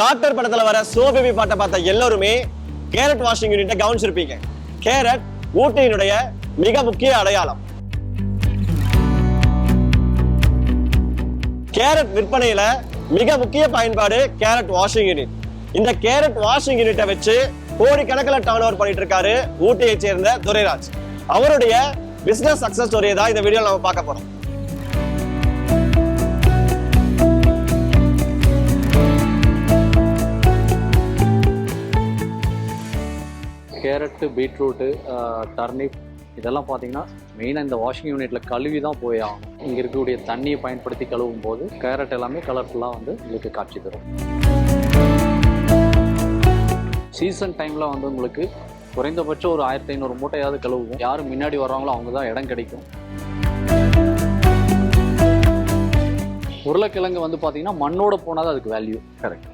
Doctor படத்துல வர சோபேபி பாட்டை பார்த்த எல்லாருமே கேரட் வாஷிங் யூனிட்டை கவனிச்சிருப்பீங்க. கேரட் ஊட்டியினுடைய மிக முக்கிய அடையாளம். கேரட் விற்பனையில மிக முக்கிய பயன்பாடு கேரட் வாஷிங் யூனிட். இந்த கேரட் வாஷிங் யூனிட்டை வச்சு கோடிக்கணக்கில் டர்ன் ஓவர் பண்ணிட்டு இருக்காரு ஊட்டியை சேர்ந்த துரைராஜ். அவருடைய பிசினஸ் சக்சஸ் ஸ்டோரியை தான் இந்த வீடியோ நம்ம பார்க்க போறோம். கேரட்டு பீட்ரூட்டு டர்னிப் இதெல்லாம் பார்த்தீங்கன்னா மெயினாக இந்த வாஷிங் யூனிட்டில் கழுவி தான் போய் ஆகணும். இங்கே இருக்கக்கூடிய தண்ணியை பயன்படுத்தி கழுவும் போது கேரட் எல்லாமே கலர்ஃபுல்லாக வந்து உங்களுக்கு காட்சி தரும். சீசன் டைமில் வந்து உங்களுக்கு குறைந்தபட்சம் ஒரு ஆயிரத்தி ஐநூறு மூட்டையாவது கழுவுவோம். யார் முன்னாடி வர்றாங்களோ அவங்க தான் இடம் கிடைக்கும். உருளைக்கிழங்கு வந்து பார்த்தீங்கன்னா மண்ணோட போனால் தான் அதுக்கு வேல்யூ கரெக்ட்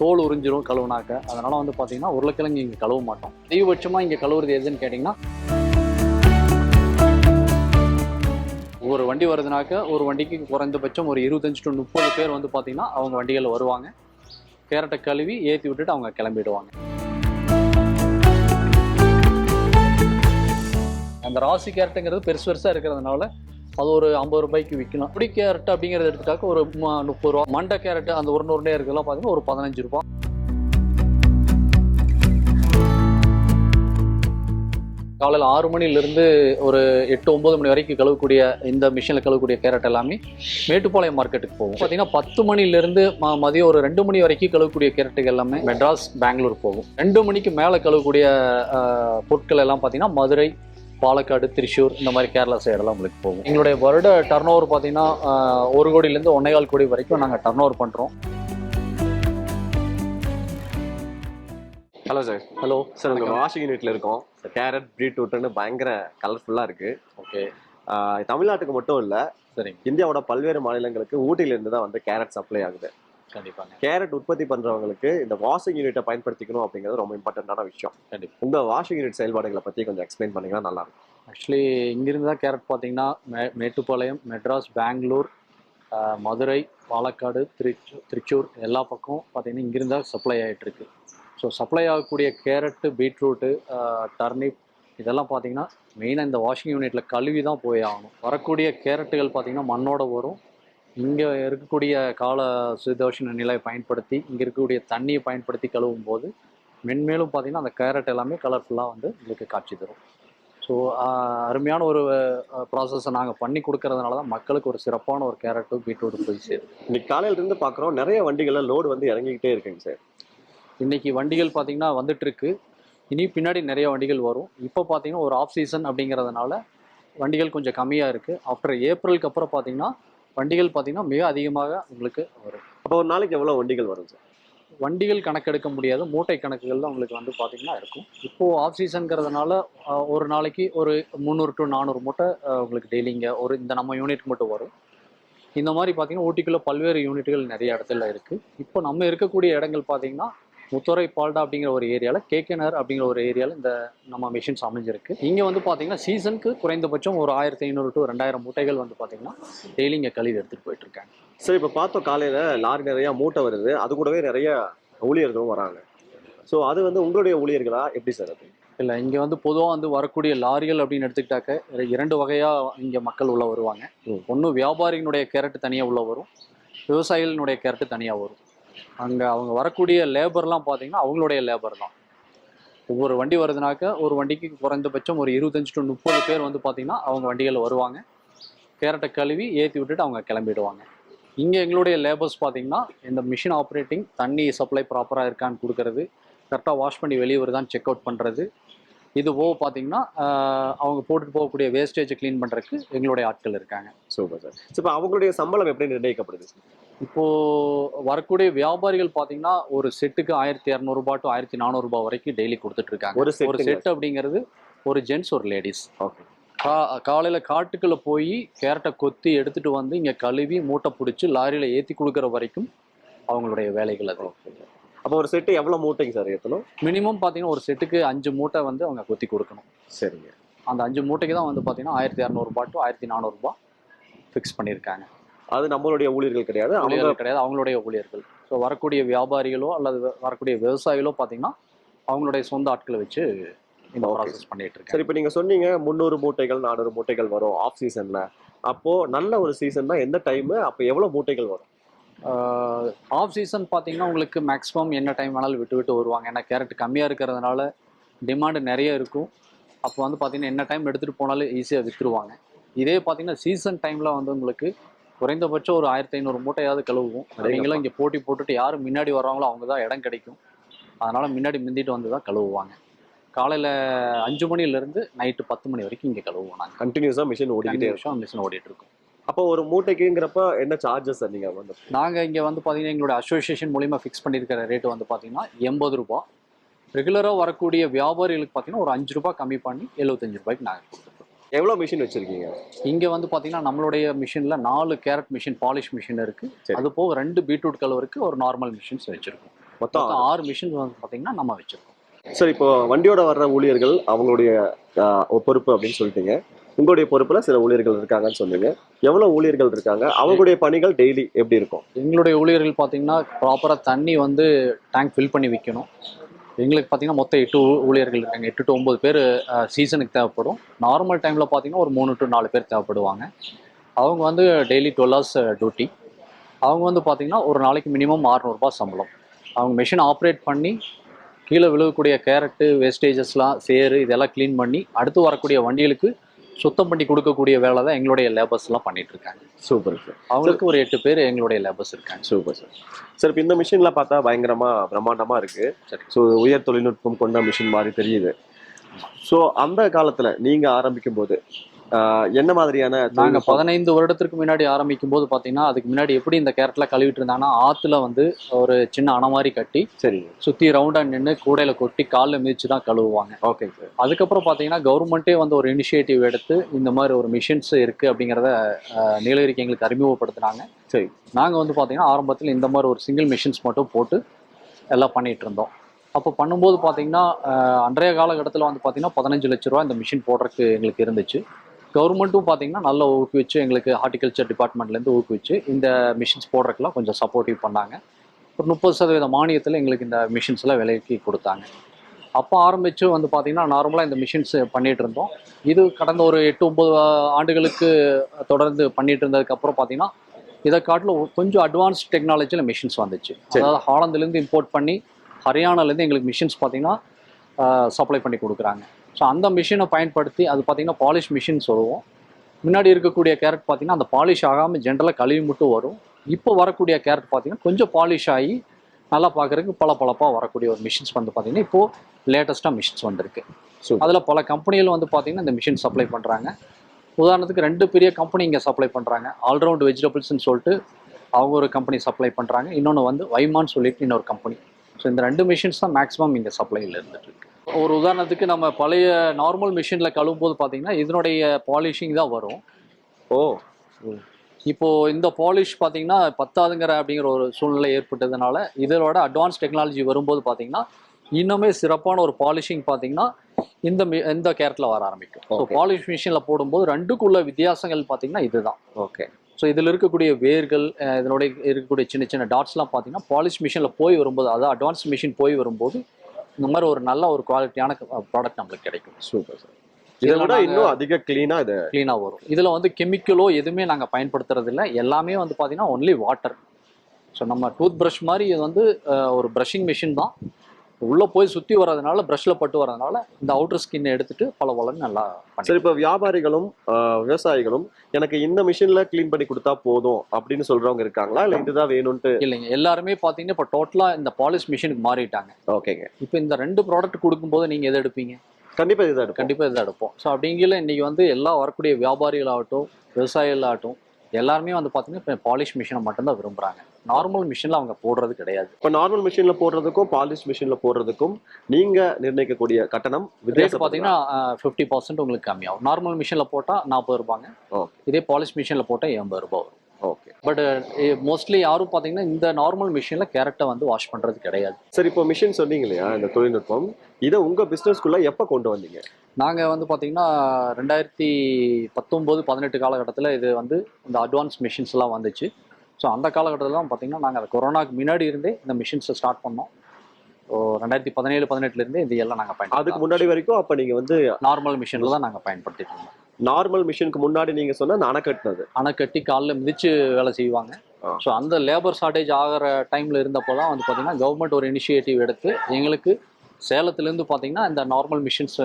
தோல் உறிஞ்சிரும் கழுவுனாக்க. அதனால வந்து பார்த்தீங்கன்னா உருளைக்கிழங்கு இங்கே கழுவ மாட்டோம். அதிகபட்சமாக இங்கே கழுவுறது எதுன்னு கேட்டிங்கன்னா ஒரு வண்டி வருதுனாக்க ஒரு வண்டிக்கு குறைந்தபட்சம் ஒரு இருபத்தஞ்சு டு முப்பது பேர் வந்து பார்த்தீங்கன்னா அவங்க வண்டிகளில் வருவாங்க. கேரட்டை கழுவி ஏற்றி விட்டுட்டு அவங்க கிளம்பிடுவாங்க. அந்த ராசி கேரட்டுங்கிறது பெருசு பெருசாக இருக்கிறதுனால அது ஒரு ஐம்பது ரூபாய்க்கு விற்கலாம் அப்படி கேரட் அப்படிங்கிறத எடுத்துட்டாக்க ஒரு முப்பது ரூபா. மண்டை கேரட் அந்த உருண்டை உருண்டையாக இருக்கலாம் பார்த்தீங்கன்னா ஒரு பதினஞ்சு ரூபா. காலையில் ஆறு மணிலேருந்து ஒரு எட்டு ஒம்பது மணி வரைக்கும் கழுவக்கூடிய இந்த மிஷினில் கழுவக்கூடிய கேரட் எல்லாமே மேட்டுப்பாளையம் மார்க்கெட்டுக்கு போகும். பார்த்தீங்கன்னா பத்து மணிலேருந்து ம மதியம் ஒரு ரெண்டு மணி வரைக்கும் கழுவக்கூடிய கேரட்டுகள் எல்லாமே மெட்ராஸ் பெங்களூர் போகும். ரெண்டு மணிக்கு மேலே கழுவக்கூடிய பொருட்கள் எல்லாம் பார்த்தீங்கன்னா மதுரை பாலக்காடு திருச்சூர் இந்த மாதிரி கேரளா சைடெல்லாம் உங்களுக்கு போகும். எங்களுடைய வருட டர்ன் ஓவர் பார்த்தீங்கன்னா ஒரு கோடியிலேருந்து ஒன்னேகால் கோடி வரைக்கும் நாங்கள் டர்ன் ஓவர் பண்ணுறோம் ஹலோ சார் ஹலோ சார் உங்க வாஷிங் யூனிட்ல இருக்கோம். கேரட் பீட்ரூட்னு பயங்கர கலர்ஃபுல்லா இருக்கு. ஓகே. தமிழ்நாட்டுக்கு மட்டும் இல்ல சரிங்க. இந்தியாவோட பல்வேறு மாநிலங்களுக்கு ஊட்டில இருந்து தான் வந்து கேரட் சப்ளை ஆகுது. கண்டிப்பாங்க. கேரட் உற்பத்தி பண்றவங்களுக்கு இந்த வாஷிங் யூனிட்டை பயன்படுத்திக்கணும் அப்படிங்கிறது ரொம்ப இம்பார்ட்டன்டான விஷயம். கண்டிப்பா. உங்க வாஷிங் யூனிட் செயல்பாடுகளை பத்தி கொஞ்சம் எக்ஸ்பிளைன் பண்ணீங்கன்னா நல்லா இருக்கும். ஆக்சுவலி இங்கிருந்து தான் கேரட் பார்த்தீங்கன்னா மே மேட்டுப்பாளையம் மெட்ராஸ் பெங்களூர் மதுரை பாலக்காடு திருச்சூர் திருச்சூர் எல்லா பக்கம் பார்த்தீங்கன்னா இங்கிருந்து சப்ளை ஆகிட்டு இருக்கு ஸோ சப்ளை ஆகக்கூடிய கேரட்டு பீட்ரூட்டு டர்னிப் இதெல்லாம் பார்த்தீங்கன்னா மெயினாக இந்த வாஷிங் யூனிட்டில் கழுவி தான் போய் ஆகணும். வரக்கூடிய கேரட்டுகள் பார்த்தீங்கன்னா மண்ணோட வரும். இங்கே இருக்கக்கூடிய கால சுதோஷண நிலையை பயன்படுத்தி இங்கே இருக்கக்கூடிய தண்ணியை பயன்படுத்தி கழுவும் போது மென்மேலும் பார்த்தீங்கன்னா அந்த கேரட் எல்லாமே கலர்ஃபுல்லாக வந்து உங்களுக்கு காட்சி தரும். ஸோ அருமையான ஒரு ப்ராசஸை நாங்கள் பண்ணி கொடுக்கறதுனால தான் மக்களுக்கு ஒரு சிறப்பான ஒரு கேரட்டும் பீட்ரூட்டும் போய் சேரும் இன்னைக்கு காலையில இருந்து பாக்குறோம் நிறைய வண்டிகள்ல லோடு வந்து இறங்கிக்கிட்டே இருக்குங்க சார். இன்னைக்கு வண்டிகள் பார்த்தீங்கன்னா வந்துட்டு இருக்கு இனி பின்னாடி நிறைய வண்டிகள் வரும். இப்போ பார்த்தீங்கன்னா ஒரு ஆஃப் சீசன் அப்படிங்கிறதுனால வண்டிகள் கொஞ்சம் கம்மியாக இருக்குது ஆஃப்டர் ஏப்ரலுக்கு அப்புறம் பார்த்தீங்கன்னா வண்டிகள் பார்த்தீங்கன்னா மிக அதிகமாக உங்களுக்கு வரும். அப்போ ஒரு நாளைக்கு எவ்வளவு வண்டிகள் வரும் சார்? வண்டிகள் கணக்கெடுக்க முடியாது. மூட்டை கணக்குகள் தான் உங்களுக்கு வந்து பார்த்தீங்கன்னா இருக்கும். இப்போது ஆஃப் சீசனுங்கிறதுனால ஒரு நாளைக்கு ஒரு முந்நூறு டு நானூறு மூட்டை உங்களுக்கு டெய்லிங்க ஒரு இந்த நம்ம யூனிட் மட்டும் வரும். இந்த மாதிரி பார்த்தீங்கன்னா ஊட்டிக்குள்ள பல்வேறு யூனிட்டுகள் நிறைய இடத்துல இருக்குது இப்போ நம்ம இருக்கக்கூடிய இடங்கள் பார்த்தீங்கன்னா முத்துரை பால்டா அப்படிங்கிற ஒரு ஏரியாவில் கேகேனர் அப்படிங்கிற ஒரு ஏரியாவில் இந்த நம்ம மிஷின்ஸ் அமைஞ்சிருக்கு. இங்கே வந்து பார்த்தீங்கன்னா சீசனுக்கு குறைந்தபட்சம் ஒரு ஆயிரத்தி ஐநூறு டு ரெண்டாயிரம் மூட்டைகள் வந்து பார்த்தீங்கன்னா டெய்லி இங்கே கழிவு எடுத்துகிட்டு போயிட்டு இருக்காங்க சார் இப்போ பார்த்தோம் காலையில லாரி நிறைய மூட்டை வருது. அது கூடவே நிறைய ஊழியர்களும் வராங்க. ஸோ அது வந்து உங்களுடைய ஊழியர்களா? எப்படி சார் அது? இல்லை இங்கே வந்து பொதுவாக வந்து வரக்கூடிய லாரிகள் அப்படின்னு எடுத்துக்கிட்டாக்க இர- இரண்டு வகையாக இங்கே மக்கள் உள்ள வருவாங்க. ஒன்று வியாபாரியினுடைய கேரட்டு தனியாக உள்ள வரும். விவசாயிகளினுடைய கேரட்டு தனியாக வரும். அங்கே அவங்க வரக்கூடிய லேபர்லாம் பார்த்தீங்கன்னா அவங்களுடைய லேபர் தான். ஒவ்வொரு வண்டி வருதுனாக்க ஒரு வண்டிக்கு குறைந்தபட்சம் ஒரு இருபத்தஞ்சு டு முப்பது பேர் வந்து பார்த்தீங்கன்னா அவங்க வண்டிகளில் வருவாங்க. கேரட்டை கழுவி ஏற்றி விட்டுட்டு அவங்க கிளம்பிடுவாங்க. இங்கே எங்களுடைய லேபர்ஸ் பார்த்தீங்கன்னா இந்த மிஷின் ஆப்ரேட்டிங் தண்ணி சப்ளை ப்ராப்பராக இருக்கான்னு கொடுக்கறது கரெக்டாக வாஷ் பண்ணி வெளியே வருதான்னு செக் அவுட் பண்ணுறது இது போக பார்த்தீங்கன்னா அவங்க போட்டுட்டு போகக்கூடிய வேஸ்டேஜை க்ளீன் பண்ணுறதுக்கு எங்களுடைய ஆட்கள் இருக்காங்க. Super sir. இப்போ அவங்களுடைய சம்பளம் எப்படி நிர்ணயிக்கப்படுது? சார் இப்போது வரக்கூடிய வியாபாரிகள் பார்த்தீங்கன்னா ஒரு செட்டுக்கு ஆயிரத்தி இரநூறுபா டு ஆயிரத்தி நானூறுபா வரைக்கும் டெய்லி கொடுத்துட்டு இருக்காங்க ஒரு ஒரு செட் அப்படிங்கிறது ஒரு ஜென்ட்ஸ் ஒரு லேடிஸ் ஓகே. கா காலையில் காட்டுக்குள்ளே போய் கேரட்டை கொத்தி எடுத்துகிட்டு வந்து இங்கே கழுவி மூட்டை பிடிச்சி லாரியில் ஏற்றி கொடுக்குற வரைக்கும் அவங்களுடைய வேலைகள் அது. அப்போ ஒரு செட்டு எவ்வளவு மூட்டைங்க சார் ஏற்றணும் மினிமம் பார்த்தீங்கன்னா ஒரு செட்டுக்கு அஞ்சு மூட்டை வந்து அவங்க கொத்தி கொடுக்கணும். சரிங்க. அந்த அஞ்சு மூட்டைக்கு தான் வந்து பார்த்தீங்கன்னா ஆயிரத்தி இரநூறுபா டு ஆயிரத்தி நானூறுபா ஃபிக்ஸ் பண்ணியிருக்காங்க அது நம்மளுடைய ஊழியர்கள் கிடையாது. அவங்க ஊழியர்கள் கிடையாது அவங்களுடைய ஊழியர்கள். ஸோ வரக்கூடிய வியாபாரிகளோ அல்லது வரக்கூடிய விவசாயிகளோ பார்த்தீங்கன்னா அவங்களுடைய சொந்த ஆட்களை வச்சு இந்த. ப்ராசஸ் பண்ணிட்டு இருக்காங்க. சரி இப்போ நீங்க சொன்னீங்க முந்நூறு மூட்டைகள் நானூறு மூட்டைகள் வரும் ஆஃப் சீசன்ல அப்போ நல்ல ஒரு சீசன்னா எந்த டைம் அப்போ எவ்வளவு மூட்டைகள் வரும்? ஆஃப் சீசன் பார்த்தீங்கன்னா உங்களுக்கு மேக்ஸிமம் என்ன டைம் வேணாலும் விட்டு விட்டு வருவாங்க. ஏன்னா கேரட் கம்மியாக இருக்கிறதுனால டிமாண்டு நிறைய இருக்கும். அப்போ வந்து பார்த்தீங்கன்னா என்ன டைம் எடுத்துகிட்டு போனாலும் ஈஸியாக விற்றுருவாங்க இதே பார்த்தீங்கன்னா சீசன் டைமில் வந்து உங்களுக்கு குறைந்தபட்சம் ஒரு ஆயிரத்தி ஐநூறு மூட்டையாவது கழுவுவோம். நீங்களும் இங்கே போட்டி போட்டுட்டு யார் முன்னாடி வர்றாங்களோ அவங்க தான் இடம் கிடைக்கும். அதனால் முன்னாடி மிந்திட்டு வந்து தான் கழுவுவாங்க. காலையில் அஞ்சு மணிலேருந்து நைட்டு பத்து மணி வரைக்கும் இங்கே கழுவுவோம் நாங்கள் கண்டினியூஸா மிஷின் ஓடிக்கிட்டே இருக்கும். மிஷின் ஓடிட்டு இருக்கோம். அப்போ ஒரு மூட்டைக்குங்கிறப்ப என்ன சார்ஜஸ் நீங்க வந்து? நாங்கள் இங்கே வந்து பார்த்தீங்கன்னா எங்களோட அசோசியேஷன் மூலிமா ஃபிக்ஸ் பண்ணியிருக்கிற ரேட்டு வந்து பார்த்தீங்கன்னா எண்பது ரூபா ரெகுலராக வரக்கூடிய வியாபாரிகளுக்கு பார்த்தீங்கன்னா ஒரு அஞ்சு ரூபாய் கம்மி பண்ணி எழுபத்தஞ்சு ரூபாய்க்கு நாங்கள் கொடுத்துருக்கோம். எவ்வளவு மிஷின் வச்சிருக்கீங்க? இங்கே வந்து பார்த்தீங்கன்னா நம்மளுடைய மிஷினில் நாலு கேரட் மிஷின் பாலிஷ் மிஷின் இருக்குது சரி. அது போக ரெண்டு பீட்ரூட் கலவருக்கு ஒரு நார்மல் மிஷின்ஸ் வச்சுருக்கோம். மொத்தம் ஆறு. மிஷின்ஸ் வந்து பார்த்தீங்கன்னா நம்ம வச்சுருக்கோம். சரி இப்போ வண்டியோட வர்ற ஊழியர்கள் அவங்களுடைய பொறுப்பு அப்படின்னு சொல்லிட்டீங்க. உங்களுடைய பொறுப்புல சில ஊழியர்கள் இருக்காங்கன்னு சொன்னீங்க. எவ்வளவு ஊழியர்கள் இருக்காங்க? அவங்களுடைய பணிகள் டெய்லி எப்படி இருக்கும்? எங்களுடைய ஊழியர்கள் பார்த்தீங்கன்னா ப்ராப்பராக தண்ணி வந்து டேங்க் ஃபில் பண்ணி வைக்கணும். எங்களுக்கு பார்த்தீங்கன்னா மொத்தம் எட்டு ஊழியர்கள் இருக்காங்க. எட்டு டு ஒம்பது பேர் சீசனுக்கு தேவைப்படும். நார்மல் டைமில் பார்த்தீங்கன்னா ஒரு மூணு டு நாலு பேர் தேவைப்படுவாங்க. அவங்க வந்து டெய்லி டுவெல் ஹவர்ஸ் டியூட்டி அவங்க வந்து பார்த்தீங்கன்னா ஒரு நாளைக்கு மினிமம் அறநூறுபா சம்பளம். அவங்க மிஷின் ஆப்ரேட் பண்ணி கீழே விழுகக்கூடிய கேரட்டு வேஸ்டேஜஸ்லாம் சேரு இதெல்லாம் க்ளீன் பண்ணி அடுத்து வரக்கூடிய வண்டிகளுக்கு சுத்தம் பண்ணி கொடுக்கக்கூடிய வேலை தான் எங்களுடைய லேபர்ஸ்லாம் பண்ணிட்டு இருக்காங்க சூப்பர் சார் அவங்களுக்கு ஒரு எட்டு பேர் எங்களுடைய லேபர்ஸ் இருக்காங்க. சூப்பர் சார் சார் இப்போ இந்த மிஷின்ல பார்த்தா பயங்கரமா பிரம்மாண்டமா இருக்கு. சரி. ஸோ உயர் தொழில்நுட்பம் கொண்ட மிஷின் மாதிரி தெரியுது. ஸோ அந்த காலத்துல நீங்க ஆரம்பிக்கும் போது என்ன மாதிரியான நாங்க தொழில்நுட்பம்? பதினைந்து வருடத்திற்கு முன்னாடி ஆரம்பிக்கும் போது பாத்தீங்கன்னா அதுக்கு முன்னாடி எப்படி இந்த கேரட்ல கழுவிட்டு இருந்தாங்கன்னா ஆத்துல வந்து ஒரு சின்ன அணை மாதிரி கட்டி சரி. சுத்தி ரவுண்டா நின்று கூடையில கொட்டி காலில் மிதிச்சு தான் கழுவுவாங்க. ஓகே சார் அதுக்கப்புறம் பாத்தீங்கன்னா கவர்மெண்ட்டே வந்து ஒரு இனிஷியேட்டிவ் எடுத்து இந்த மாதிரி ஒரு மிஷின்ஸ் இருக்கு அப்படிங்கிறத நீலகிரிக்கு எங்களுக்கு அறிமுகப்படுத்தினாங்க. சரி. நாங்க வந்து பாத்தீங்கன்னா ஆரம்பத்தில் இந்த மாதிரி ஒரு சிங்கிள் மிஷின்ஸ் மட்டும் போட்டு எல்லாம் பண்ணிட்டு இருந்தோம். அப்போ பண்ணும்போது பார்த்தீங்கன்னா அன்றைய காலகட்டத்தில் வந்து பார்த்தீங்கன்னா பதினஞ்சு லட்ச ரூபா இந்த மிஷின் போடுறதுக்கு எங்களுக்கு இருந்துச்சு. கவர்மெண்ட்டும் பார்த்தீங்கன்னா நல்லா ஊக்குவிச்சு எங்களுக்கு ஹார்டிகல்ச்சர் டிபார்ட்மெண்ட்லேருந்து ஊக்குவிச்சு இந்த மிஷின்ஸ் போடுறதுக்குலாம் கொஞ்சம் சப்போர்ட்டிவ் பண்ணாங்க. ஒரு முப்பது சதவீத மானியத்தில் எங்களுக்கு இந்த மிஷின்ஸ்லாம் விலைக்கு கொடுத்தாங்க. அப்போ ஆரம்பித்து வந்து பார்த்தீங்கன்னா நார்மலாக இந்த மிஷின்ஸ் பண்ணிட்டு இருந்தோம். இது கடந்த ஒரு எட்டு ஒம்பது ஆண்டுகளுக்கு தொடர்ந்து பண்ணிட்டு இருந்ததுக்கப்புறம் பார்த்தீங்கன்னா இதை காட்டிலும் கொஞ்சம் அட்வான்ஸ் டெக்னாலஜியில் மிஷின்ஸ் வந்துச்சு. அதாவது ஹாலந்துலேருந்து இம்போர்ட் பண்ணி ஹரியானாலேருந்து எங்களுக்கு மிஷின்ஸ் பார்த்தீங்கன்னா சப்ளை பண்ணி கொடுக்குறாங்க. ஸோ அந்த மிஷினை பயன்படுத்தி அது பார்த்தீங்கன்னா பாலிஷ் மிஷின் சொல்லுவோம். முன்னாடி இருக்கக்கூடிய கேரட் பார்த்தீங்கன்னா அந்த பாலிஷ் ஆகாமல் ஜென்ரலாக கழுவி மட்டும் வரும். இப்போ வரக்கூடிய கேரட் பார்த்தீங்கன்னா கொஞ்சம் பாலிஷ் ஆகி நல்லா பார்க்குறதுக்கு பல பளப்பாக வரக்கூடிய ஒரு மிஷின்ஸ் வந்து பார்த்தீங்கன்னா இப்போது லேட்டஸ்ட்டாக மிஷின்ஸ் வந்திருக்கு. சூப்பர் அதில் பல கம்பெனிகள் வந்து பார்த்தீங்கன்னா இந்த மிஷின் சப்ளை பண்ணுறாங்க உதாரணத்துக்கு ரெண்டு பெரிய கம்பெனி இங்கே சப்ளை பண்ணுறாங்க ஆல்ரவுண்ட் வெஜிடபிள்ஸ்னு சொல்லிட்டு அவங்க ஒரு கம்பெனி சப்ளை பண்ணுறாங்க இன்னொன்று வந்து வைமான்னு சொல்லிட்டு இன்னொரு கம்பெனி ஸோ இந்த ரெண்டு மிஷின்ஸ் தான் மேக்ஸிமம் இங்கே சப்ளையில் இருந்துட்டு இருக்கு. ஒரு உதாரணத்துக்கு நம்ம பழைய நார்மல் மிஷினில் கழுவும் போது பார்த்தீங்கன்னா இதனுடைய பாலிஷிங் தான் வரும். ஓ. இப்போ இந்த பாலிஷ் பார்த்தீங்கன்னா பத்தாதுங்கிற அப்படிங்கிற ஒரு சூழ்நிலை ஏற்பட்டதுனால இதோட அட்வான்ஸ் டெக்னாலஜி வரும்போது பார்த்தீங்கன்னா இன்னுமே சிறப்பான ஒரு பாலிஷிங் பார்த்தீங்கன்னா இந்த இந்த கேரட்டில் வர ஆரம்பிக்கும். ஸோ. பாலிஷ் மிஷினில் போடும்போது ரெண்டுக்குள்ள வித்தியாசங்கள் பார்த்தீங்கன்னா இதுதான். ஓகே ஸோ இதில் இருக்கக்கூடிய வேர்கள் இதனுடைய இருக்கக்கூடிய சின்ன சின்ன டாட்ஸ்லாம் பார்த்தீங்கன்னா பாலிஷ் மிஷினில் போய் வரும்போது அதாவது அட்வான்ஸ் மிஷின் போய் வரும்போது இந்த மாதிரி ஒரு நல்ல ஒரு குவாலிட்டியான ப்ராடக்ட் நம்மளுக்கு கிடைக்கும். சூப்பர் சார் இதை விட இன்னும் அதிக கிளீனா இது க்ளீனாக வரும். இதில் வந்து கெமிக்கலோ எதுவுமே நாங்கள் பயன்படுத்துறது இல்ல எல்லாமே வந்து பார்த்தீங்கன்னா ஒன்லி வாட்டர் ஸோ நம்ம டூத் ப்ரஷ் மாதிரி இது வந்து ஒரு ப்ரஷிங் மிஷின் தான். உள்ளே போய் சுற்றி வர்றதுனால ப்ரஷ்ல பட்டு வர்றதுனால இந்த அவுட்டர் ஸ்கின்னை எடுத்துட்டு பல பலன்னு நல்லா சரி இப்போ வியாபாரிகளும் விவசாயிகளும் எனக்கு இந்த மிஷின்ல க்ளீன் பண்ணி கொடுத்தா போதும் அப்படின்னு சொல்றவங்க இருக்காங்களா? இல்ல இதுதான் வேணும்ட்டு இல்லைங்க. எல்லாருமே பார்த்தீங்கன்னா இப்போ டோட்டலாக இந்த பாலிஷ் மிஷினுக்கு மாறிட்டாங்க. ஓகேங்க. இப்போ இந்த ரெண்டு ப்ராடக்ட் கொடுக்கும்போது நீங்கள் எதை எடுப்பீங்க? கண்டிப்பா இதுதான் எடுப்போம். கண்டிப்பாக இதை எடுப்போம். ஸோ அப்படிங்கல இன்னைக்கு வந்து எல்லா வரக்கூடிய வியாபாரிகளாகட்டும் விவசாயிகளாகட்டும் எல்லாருமே வந்து பார்த்தீங்கன்னா இப்போ பாலிஷ் மிஷினை மட்டும்தான் விரும்புகிறாங்க நார்மல் மிஷினில் அவங்க போடுறது கிடையாது. இப்போ நார்மல் மிஷின்ல போடுறதுக்கும் பாலிஷ் மிஷின்ல போடுறதுக்கும் நீங்க நிர்ணயிக்கக்கூடிய கட்டணம் ரேட் பார்த்தீங்கன்னா ஃபிஃப்டி பர்சன்ட் உங்களுக்கு கம்மியாகும். நார்மல் மிஷினில் போட்டால் நாற்பது ரூபாங்க. இதே பாலிஷ் மிஷினில் போட்டால் எண்பது ரூபா வரும். ஓகே பட் மோஸ்ட்லி யாரும் பார்த்தீங்கன்னா இந்த நார்மல் மிஷினில் கேரட்டை வந்து வாஷ் பண்ணுறது கிடையாது. சரி இப்போ மிஷின் சொன்னீங்க இல்லையா இந்த தொழில்நுட்பம். இதை உங்க பிசினஸ்க்குள்ள எப்ப கொண்டு வந்தீங்க? நாங்கள் வந்து பார்த்தீங்கன்னா ரெண்டாயிரத்தி பத்தொம்போது பதினெட்டு காலகட்டத்தில் இது வந்து இந்த அட்வான்ஸ் மிஷின்ஸ்லாம் வந்துச்சு. ஸோ அந்த காலகட்டத்தில் தான் பார்த்தீங்கன்னா நாங்கள் அந்த கொரோனாக்கு முன்னாடி இருந்தே இந்த மிஷின்ஸை ஸ்டார்ட் பண்ணோம். ஸோ ரெண்டாயிரத்தி பதினேழு பதினெட்டுலேருந்தே இது எல்லாம் நாங்கள் அதுக்கு பயன்படுத்தி முன்னாடி வரைக்கும் அப்ப நீங்க வந்து நார்மல் மிஷினில் தான் நாங்கள் பயன்படுத்திட்டு இருந்தோம். நார்மல் மிஷினுக்கு முன்னாடி நீங்க சொன்ன அந்த அணை கட்டினது அணை கட்டி காலில் மிதிச்சு வேலை செய்வாங்க. ஸோ அந்த லேபர் ஷார்ட்டேஜ் ஆகிற டைமில் இருந்தப்போ தான் வந்து பார்த்தீங்கன்னா கவர்மெண்ட் ஒரு இனிஷியேட்டிவ் எடுத்து எங்களுக்கு சேலத்துலேருந்து பார்த்தீங்கன்னா இந்த நார்மல் மிஷின்ஸ்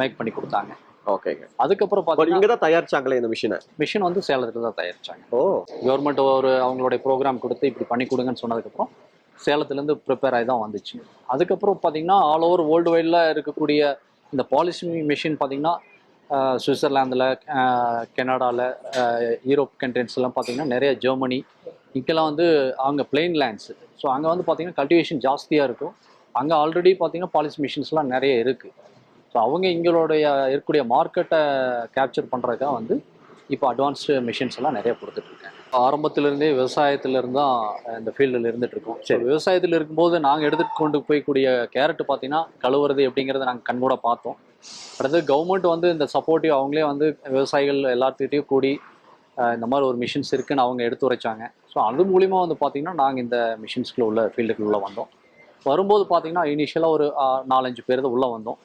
மேக் பண்ணி கொடுத்தாங்க. ஓகேங்க. அதுக்கப்புறம் பார்த்தீங்கன்னா இங்க தான் தயாரிச்சாங்களே இந்த மிஷினை மிஷின் வந்து சேலத்தில் தான் தயாரிச்சாங்க. ஓ. கவர்மெண்ட் ஒரு அவங்களுடைய ப்ரோக்ராம் கொடுத்து இப்படி பண்ணி கொடுங்கன்னு சொன்னதுக்கப்புறம் சேலத்துலேருந்து ப்ரிப்பேர் ஆகி தான் வந்துச்சு. அதுக்கப்புறம் பார்த்தீங்கன்னா ஆல் ஓவர் வேர்ல்டு வைடில் இருக்கக்கூடிய இந்த பாலிசி மிஷின் பார்த்தீங்கன்னா சுவிட்சர்லாந்தில் கனடாவில் யூரோப் கண்ட்ரிஸ்லாம் பார்த்தீங்கன்னா நிறைய ஜெர்மனி இங்கெல்லாம் வந்து அங்கே பிளெயின் லேண்ட்ஸு ஸோ அங்கே வந்து பார்த்தீங்கன்னா கல்டிவேஷன் ஜாஸ்தியாக இருக்கும். அங்கே ஆல்ரெடி பார்த்தீங்கன்னா பாலிசி மிஷின்ஸ்லாம் நிறைய இருக்குது ஸோ அவங்க எங்களுடைய இருக்கக்கூடிய மார்க்கெட்டை கேப்சர் பண்ணுறதுக்காக வந்து இப்போ அட்வான்ஸ்டு மிஷின்ஸ் எல்லாம் நிறைய கொடுத்துட்ருக்கேன் ஆரம்பத்திலிருந்தே விவசாயத்திலிருந்து தான் இந்த ஃபீல்டில் ஸோ சரி. விவசாயத்தில் இருக்கும்போது நாங்கள் எடுத்துட்டு கொண்டு போய்க்கூடிய கேரட் பார்த்தீங்கன்னா கழுவுறது எப்படிங்கிறத நாங்கள் கண்கூட பார்த்தோம். அடுத்தது கவர்மெண்ட் வந்து இந்த சப்போர்ட்டிவ் அவங்களே வந்து விவசாயிகள் எல்லாத்துக்கிட்டையும் கூடி இந்த மாதிரி ஒரு மிஷின்ஸ் இருக்குன்னு அவங்க எடுத்து உரைச்சாங்க. ஸோ அது மூலிமா வந்து பார்த்தீங்கன்னா நாங்கள் இந்த மிஷின்ஸ்குள்ள உள்ள ஃபீல்டுக்குள்ளே வந்தோம். வரும்போது பார்த்தீங்கன்னா இனிஷியலாக ஒரு நாலஞ்சு பேர் தான் உள்ளே வந்தோம்.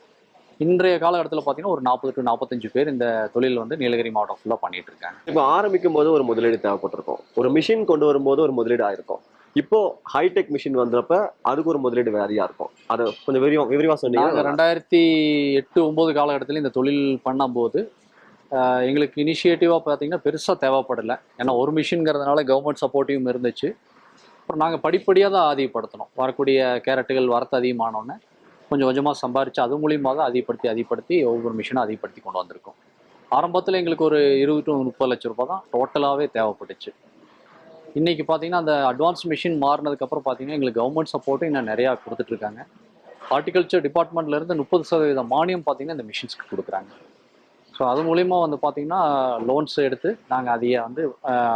இன்றைய காலகட்டத்தில் பார்த்தீங்கன்னா ஒரு நாற்பது டு நாற்பத்தஞ்சு பேர் இந்த தொழில் வந்து நீலகிரி மாவட்டம் ஃபுல்லாக பண்ணிட்டு இருக்காங்க. இப்போ ஆரம்பிக்கும் போது ஒரு முதலீடு தேவைப்பட்டிருக்கும். ஒரு மிஷின் கொண்டு வரும்போது ஒரு முதலீடு ஆயிருக்கும். இப்போ ஹைடெக் மிஷின் வந்தப்ப அதுக்கு ஒரு முதலீடு வேறையா இருக்கும். அது கொஞ்சம் விரிவா விரிவா சொன்னீங்க. ரெண்டாயிரத்தி எட்டு ஒம்பது காலகட்டத்தில் இந்த தொழில் பண்ணும்போது எங்களுக்கு இனிஷியேட்டிவாக பார்த்தீங்கன்னா பெருசாக தேவைப்படலை. ஏன்னா ஒரு மிஷின்ங்கிறதுனால கவர்மெண்ட் சப்போர்ட்டிவும் இருந்துச்சு. அப்புறம் நாங்கள் படிப்படியாக தான் ஆதிப்படுத்தணும். வரக்கூடிய கேரட்டுகள் வரத்து அதிகமானோன்னே கொஞ்சம் கொஞ்சமாக சம்பாரித்து அது மூலியமாக தான் அதிகப்படுத்தி அதிகப்படுத்தி ஒவ்வொரு மிஷினும் அதிகப்படுத்தி கொண்டு வந்திருக்கோம். ஆரம்பத்தில் எங்களுக்கு ஒரு இருபது டு முப்பது லட்ச ரூபா தான் டோட்டலாகவே தேவைப்பட்டுச்சு. இன்றைக்கி பார்த்தீங்கன்னா அந்த அட்வான்ஸ் மிஷின் மாறினதுக்கப்புறம் பார்த்தீங்கன்னா எங்களுக்கு கவர்மெண்ட் சப்போர்ட்டும் இன்னும் நிறையா கொடுத்துட்ருக்காங்க ஹார்டிகல்ச்சர் டிபார்ட்மெண்ட்லேருந்து முப்பது சதவீத மானியம் பார்த்தீங்கன்னா இந்த மிஷின்ஸ்க்கு கொடுக்குறாங்க. ஸோ அது மூலிமா வந்து பார்த்திங்கன்னா லோன்ஸ் எடுத்து நாங்கள் அதையே வந்து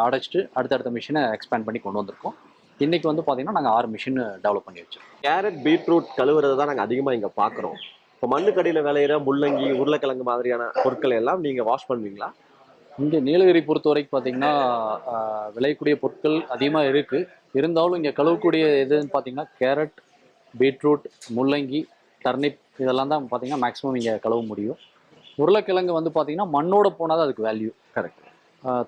அடைச்சிட்டு அடுத்தடுத்த மிஷினை எக்ஸ்பேண்ட் பண்ணி கொண்டு வந்திருக்கோம். இன்னைக்கு வந்து பார்த்தீங்கன்னா நாங்கள் ஆறு மிஷின் டெவலப் பண்ணி வச்சிருக்கோம். கேரட் பீட்ரூட் கழுவுறதை தான் நாங்க அதிகமா இங்க பாக்குறோம். இப்போ மண்ணுக்கடியில விளையிற முள்ளங்கி உருளைக்கிழங்கு மாதிரியான பொருட்கள் எல்லாம் நீங்க வாஷ் பண்ணுவீங்களா? இங்கே நீலகிரி பொறுத்த வரைக்கும் பார்த்தீங்கன்னா விளையக்கூடிய பொருட்கள் அதிகமாக இருக்குது இருந்தாலும் இங்கே கழுவக்கூடிய எதுன்னு பார்த்தீங்கன்னா கேரட் பீட்ரூட் முள்ளங்கி டர்னிப் இதெல்லாம் தான் பார்த்தீங்கன்னா மேக்ஸிமம் இங்கே கழுவ முடியும். உருளைக்கிழங்கு வந்து பார்த்தீங்கன்னா மண்ணோட போனால் தான் அதுக்கு வேல்யூ கரெக்ட்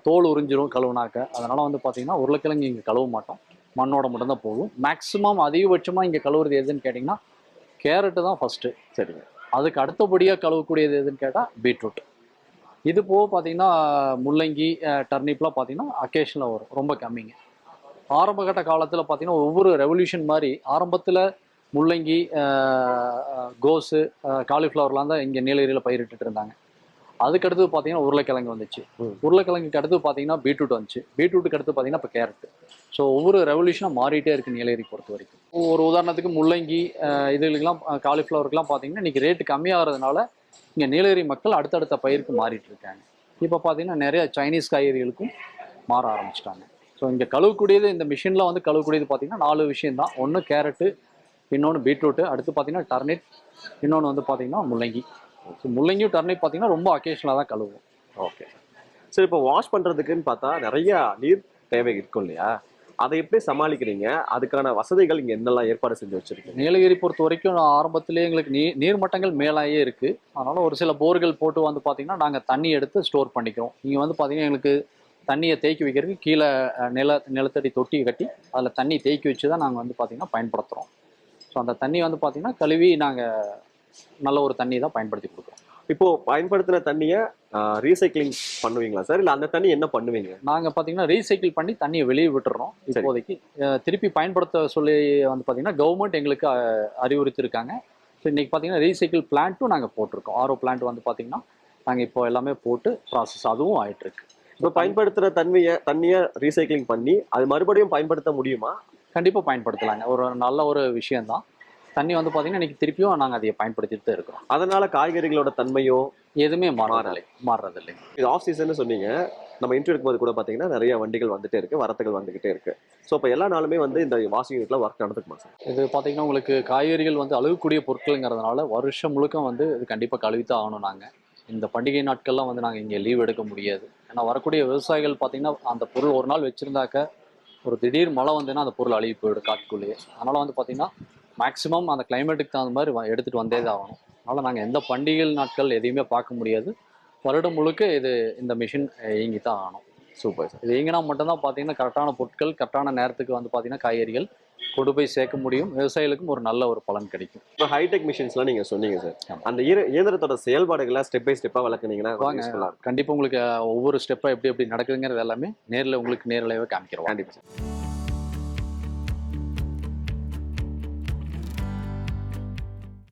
தோல் உறிஞ்சிரும் கழுவுனாக்க. அதனால் வந்து பார்த்தீங்கன்னா உருளைக்கிழங்கு இங்கே கழுவ மாட்டோம். மண்ணோட மட்டும்தான் போகும். மேக்ஸிமம் அதிகபட்சமாக இங்கே கழுவுறது எதுன்னு கேட்டிங்கன்னா கேரட்டு தான் ஃபஸ்ட்டு சரிங்க. அதுக்கு அடுத்தபடியாக கழுவக்கூடியது எதுன்னு கேட்டால் பீட்ரூட் இது போக பார்த்தீங்கன்னா முள்ளங்கி டர்னிப்லாம் பார்த்தீங்கன்னா அக்கேஷனில் வரும். ரொம்ப கம்மிங்க. ஆரம்பகட்ட காலத்தில் பார்த்தீங்கன்னா ஒவ்வொரு ரெவல்யூஷன் மாதிரி ஆரம்பத்தில் முள்ளங்கி கோஸு காலிஃப்ளவர்லாம் தான் இங்கே நீலகிரியில் பயிரிட்டுட்டு இருந்தாங்க. அதுக்கடுத்து பார்த்தீங்கன்னா உருளைக்கிழங்கு வந்துச்சு. ம். உருளைக்கிழங்குக்கு அடுத்து பார்த்தீங்கன்னா பீட்ரூட் வந்துச்சு. பீட்ரூட்டுக்கு அடுத்து பார்த்தீங்கன்னா இப்போ கேரட் ஸோ ஒவ்வொரு ரெவல்யூஷனாக மாறிட்டே இருக்கு நீலகிரி பொறுத்த வரைக்கும். ஒரு உதாரணத்துக்கு முள்ளங்கி இதுகளுக்கெல்லாம் காலிஃப்ளவருக்குலாம் பார்த்தீங்கன்னா இன்னைக்கு ரேட்டு கம்மியாகிறதுனால இங்கே நீலகிரி மக்கள் அடுத்தடுத்த பயிருக்கு மாறிட்டு இருக்காங்க. இப்போ பார்த்தீங்கன்னா நிறைய சைனீஸ் காய்கறிகளுக்கும் மாற ஆரம்பிச்சிட்டாங்க. ஸோ இங்கே கழுவக்கூடியது இந்த மிஷினில் வந்து கழுவக்கூடியது பார்த்தீங்கன்னா நாலு விஷயம் தான். ஒன்று கேரட்டு இன்னொன்று பீட்ரூட்டு அடுத்து பார்த்தீங்கன்னா டர்னிப் இன்னொன்று வந்து பார்த்தீங்கன்னா முள்ளங்கி. ஸோ முள்ளங்கியும் டர்னிப் பார்த்தீங்கன்னா ரொம்ப அக்கேஷனாக தான் கழுவும். ஓகே சரி இப்போ வாஷ் பண்றதுக்குன்னு பார்த்தா நிறைய நீர் தேவை இருக்கும் இல்லையா? அதை எப்படி சமாளிக்கிறீங்க? அதுக்கான வசதிகள் இங்க என்னெல்லாம் ஏற்பாடு செஞ்சு வச்சிருக்கீங்க? நீலகிரி பொறுத்த வரைக்கும் ஆரம்பத்திலே எங்களுக்கு நீ நீர்மட்டங்கள் மேலாயே இருக்குது அதனால் ஒரு சில போர்கள் போட்டு வந்து பார்த்தீங்கன்னா நாங்கள் தண்ணி எடுத்து ஸ்டோர் பண்ணிக்கிறோம். இங்கே வந்து பார்த்தீங்கன்னா எங்களுக்கு தண்ணியை தேக்கி வைக்கிறதுக்கு கீழே நில நிலத்தடி தொட்டி கட்டி அதில் தண்ணி தேக்கி வச்சு தான் நாங்கள் வந்து பார்த்தீங்கன்னா பயன்படுத்துகிறோம் ஸோ அந்த தண்ணி வந்து பார்த்தீங்கன்னா கழுவி நாங்கள் நல்ல ஒரு தண்ணி தான் பயன்படுத்தி கொடுக்குறோம். இப்போ பயன்படுத்தின தண்ணியை ரீசைக்ளிங் பண்ணுவீங்களா? சார் இல்ல அந்த தண்ணி என்ன பண்ணுவீங்க? நாங்கள் பார்த்தீங்கன்னா ரீசைக்கிள் பண்ணி தண்ணியை வெளியே விட்டுறோம். இப்போதைக்கு திருப்பி பயன்படுத்த சொல்லி வந்து பார்த்தீங்கன்னா கவர்மெண்ட் எங்களுக்கு அறிவுறுத்திருக்காங்க. ஸோ இன்னைக்கு பார்த்தீங்கன்னா ரீசைக்கிள் பிளான்ட்டும் நாங்கள் போட்டிருக்கோம். ஆரோ பிளான்ட் வந்து பார்த்தீங்கன்னா நாங்கள் இப்போ எல்லாமே போட்டு ப்ராசஸ் அதுவும் ஆயிட்டு இருக்கு இப்போ பயன்படுத்துற தண்ணியை தண்ணியை ரீசைக்ளிங் பண்ணி அது மறுபடியும் பயன்படுத்த முடியுமா? கண்டிப்பாக பயன்படுத்தலாங்க. ஒரு நல்ல ஒரு விஷயம்தான். தண்ணி வந்து பார்த்தீங்கன்னா இன்னைக்கு திருப்பியும் நாங்கள் அதை பயன்படுத்திட்டு தான் இருக்கிறோம். அதனால காய்கறிகளோட தன்மையோ எதுவுமே மாறதில்லை. மாறுறதில்லை இது ஆஃப் சீசன் சொன்னீங்க. நம்ம இன்டர்வியூ இருக்கும்போது கூட பாத்தீங்கன்னா நிறைய வண்டிகள் வந்துட்டே இருக்கு வரத்துகள் வந்துகிட்டே இருக்கு. ஸோ இப்போ எல்லா நாளுமே வந்து இந்த வாஷிங் யூனிட்ல ஒர்க் நடந்துக்குமா சார் இது பார்த்தீங்கன்னா உங்களுக்கு காய்கறிகள் வந்து அழுகக்கூடிய பொருட்கள்ங்கிறதுனால வருஷம் முழுக்க வந்து இது கண்டிப்பாக கழுவித்தான் ஆகணும் நாங்கள் இந்த பண்டிகை நாட்கள்லாம் வந்து நாங்கள் இங்கே லீவ் எடுக்க முடியாது. ஏன்னா வரக்கூடிய விவசாயிகள் பார்த்தீங்கன்னா அந்த பொருள் ஒரு நாள் வச்சுருந்தாக்க ஒரு திடீர் மழை வந்துன்னா அந்த பொருள் அழுகி போயிடும் காட்டுக்குள்ளேயே. அதனால் வந்து பார்த்தீங்கன்னா மேக்ஸிமம் அந்த கிளைமேட்டுக்கு தகுந்த மாதிரி எடுத்துகிட்டு வந்தே தான் ஆகணும். அதனால் நாங்கள் எந்த பண்டிகை நாட்கள் எதையுமே பார்க்க முடியாது. வருடம் முழுக்க இது இந்த மிஷின் இயங்கி தான் ஆகணும். சூப்பர் சார் இது இயங்கினா மட்டும்தான் பார்த்தீங்கன்னா கரெக்டான பொருட்கள் கரெக்டான நேரத்துக்கு வந்து பார்த்தீங்கன்னா காய்கறிகள் கொண்டு போய் சேர்க்க முடியும். விவசாயிகளுக்கும் ஒரு நல்ல ஒரு பலன் கிடைக்கும். இப்போ ஹைடெக் மிஷின்ஸ்லாம் நீங்க சொன்னீங்க சார். அந்த இயந்திர- இயந்திரத்தோட செயல்பாடுகளை ஸ்டெப் பை ஸ்டெப்பா விளக்குனீங்கன்னா வாங்க. யூஸ்ஃபுல்லா இருக்கும். கண்டிப்பாக உங்களுக்கு ஒவ்வொரு ஸ்டெப்பாக எப்படி எப்படி நடக்குதுங்கிறது எல்லாமே நேரில் உங்களுக்கு நேரிலேயே காமிக்கிறோம். கண்டிப்பா சார்